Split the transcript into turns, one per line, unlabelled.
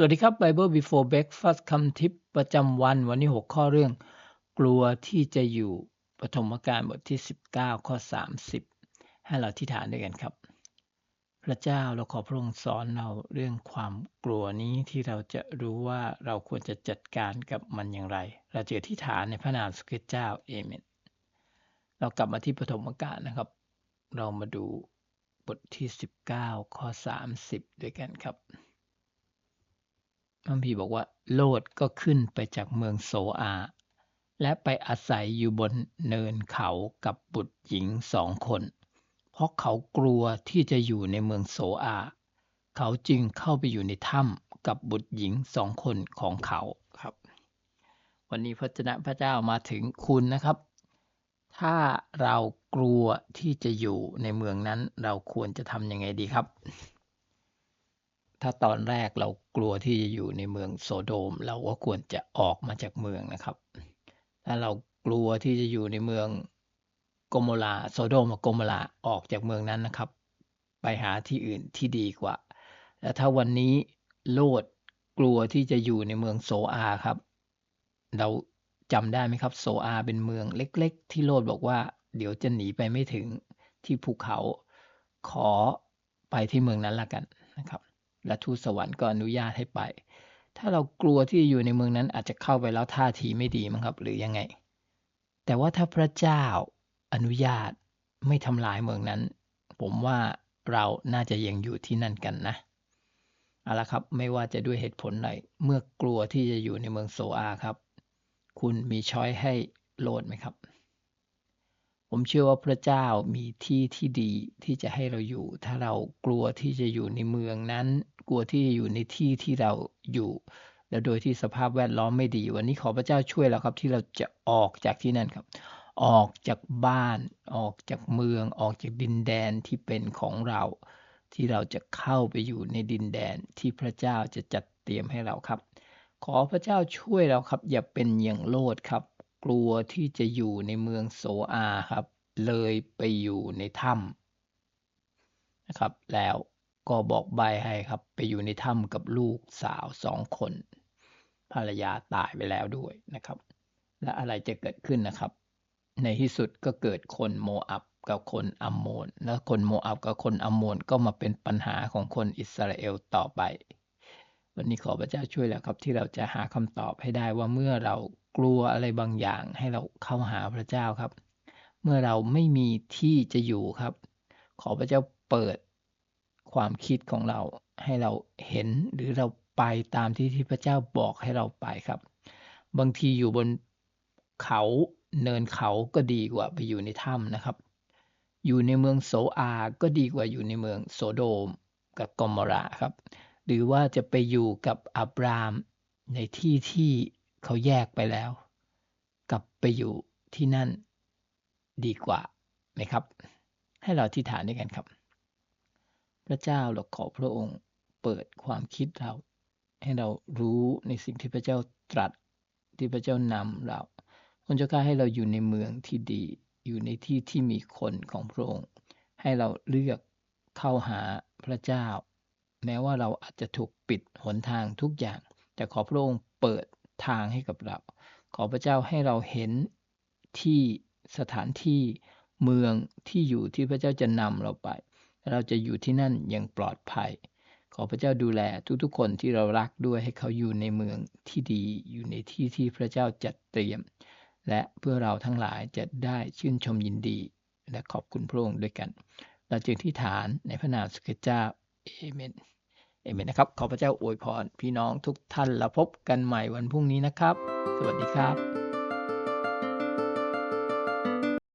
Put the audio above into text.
สวัสดีครับ Bible Before Breakfast คำทิปประจำวันวันนี้6ข้อเรื่อง กลัวที่จะอยู่ปฐมกาลบทที่ 19 ข้อ 30 ให้เราที่ฐานด้วยกันครับ พระเจ้าเราขอพระองค์สอนเราเรื่องความกลัวนี้ที่เราจะรู้ว่าเราควรจะจัดการกับมันอย่างไร เราเจะที่ฐานในพระนามสุขเจ้าเอเมนเรากลับมาที่ปฐมกาลนะครับ เรามาดูบทที่ 19 ข้อ 30 ด้วยกันครับ พระพีบอกว่าโลดก็ขึ้นไปจากเมืองโซอา และไปอาศัยอยู่บนเนินเขากับบุตรหญิงสองคน เพราะเขากลัวที่จะอยู่ในเมืองโซอา เขาจึงเข้าไปอยู่ในถ้ำกับบุตรหญิงสองคนของเขาครับ วันนี้พระเจ้าพระเจ้ามาถึงคุณนะครับ ถ้าเรากลัวที่จะอยู่ในเมืองนั้นเราควรจะทำยังไงดีครับ ถ้าตอนแรกเรากลัวที่จะอยู่ในเมืองโซโดม เราก็ควรจะออกมาจากเมืองนะครับ ถ้าเรากลัวที่จะอยู่ในเมืองโกโมลาโซโดมกับโกโมลาออกจากเมืองนั้นนะครับ ไปหาที่อื่นที่ดีกว่า แล้วถ้าวันนี้โลดกลัวที่จะอยู่ในเมืองโซอาครับ เราจำได้ไหมครับโซอาเป็นเมืองเล็ก ๆ ที่โลดบอกว่า เดี๋ยวจะหนีไปไม่ถึงที่ภูเขาขอไปที่เมืองนั้นละกันนะครับ และทูตสวรรค์ก็อนุญาตให้ไป ถ้าเรากลัวที่อยู่ในเมืองนั้นอาจจะเข้าไปแล้วท่าทีไม่ดีมั้งครับ หรือยังไง แต่ว่าถ้าพระเจ้าอนุญาตไม่ทำลายเมืองนั้น ผมว่าเราน่าจะยังอยู่ที่นั่นกันนะเอาละครับไม่ว่าจะด้วยเหตุผลใดเมื่อกลัวที่จะอยู่ในเมืองโซอาครับ คุณมีช้อยให้โหลดไหมครับ ผมเชื่อว่าพระเจ้ามีที่ที่ดีที่จะให้เราอยู่ ถ้าเรากลัวที่จะอยู่ในเมืองนั้น กลัวที่จะอยู่ในที่ที่เราอยู่ แล้วโดยที่สภาพแวดล้อมไม่ดี วันนี้ขอพระเจ้าช่วยเราครับ ที่เราจะออกจากที่นั่นครับ ออกจากบ้าน ออกจากเมือง ออกจากดินแดนที่เป็นของเรา ที่เราจะเข้าไปอยู่ในดินแดนที่พระเจ้าจะจัดเตรียมให้เราครับ ขอพระเจ้าช่วยเราครับ อย่าเป็นอย่างโลดครับ ลัวที่จะอยู่ในเมืองโซอาครับ เลยไปอยู่ในถ้ำนะครับ แล้วก็บอกใบให้ครับ ไปอยู่ในถ้ำกับลูกสาวสองคน ภรรยาตายไปแล้วด้วยนะครับ และอะไรจะเกิดขึ้นนะครับ ในที่สุดก็เกิดคนโมอับกับคนอัมโมน แล้วคนโมอับกับคนอัมโมนก็มาเป็นปัญหาของคนอิสราเอลต่อไป วันนี้ขอพระเจ้าช่วยแล้วครับที่เราจะหาคำตอบให้ได้ว่าเมื่อเรากลัวอะไรบางอย่างให้เราเข้าหาพระเจ้าครับ เมื่อเราไม่มีที่จะอยู่ครับ ขอพระเจ้าเปิดความคิดของเราให้เราเห็นหรือเราไปตามที่ที่พระเจ้าบอกให้เราไปครับ บางทีอยู่บนเขาเนินเขาก็ดีกว่าไปอยู่ในถ้ำนะครับ อยู่ในเมืองโซอาก็ดีกว่าอยู่ในเมืองโซโดมกับกอมราครับ หรือว่าจะไปอยู่กับอับรามในที่ที่เขาแยกไปแล้ว กลับไปอยู่ที่นั่นดีกว่าไหมครับ ให้เราที่ฐานด้วยกันครับ พระเจ้าเราขอพระองค์เปิดความคิดเรา ให้เรารู้ในสิ่งที่พระเจ้าตรัสที่พระเจ้านำเราคนเจ้าข้าให้เราอยู่ในเมืองที่ดี อยู่ในที่ที่มีคนของพระองค์ ให้เราเลือกเข้าหาพระเจ้า แม้ว่าเราอาจจะถูกปิดหนทางทุกอย่าง แต่ขอพระองค์เปิดทางให้กับเรา ขอพระเจ้าให้เราเห็นที่สถานที่เมืองที่อยู่ที่พระเจ้าจะนำเราไปเราจะอยู่ที่นั่นอย่างปลอดภัย ขอพระเจ้าดูแลทุกๆคนที่เรารักด้วยให้เขาอยู่ในเมืองที่ดีอยู่ในที่ที่พระเจ้าจัดเตรียม และเพื่อเราทั้งหลายจะได้ชื่นชมยินดี และขอบคุณพระองค์ด้วยกัน เราจึงที่ฐานในพระนามสุขเจ้า เอเมนเอเมนนะครับขอพระเจ้าอวยพรพี่น้องทุกท่านแล้วพบกันใหม่วันพรุ่งนี้นะครับ สวัสดีครับ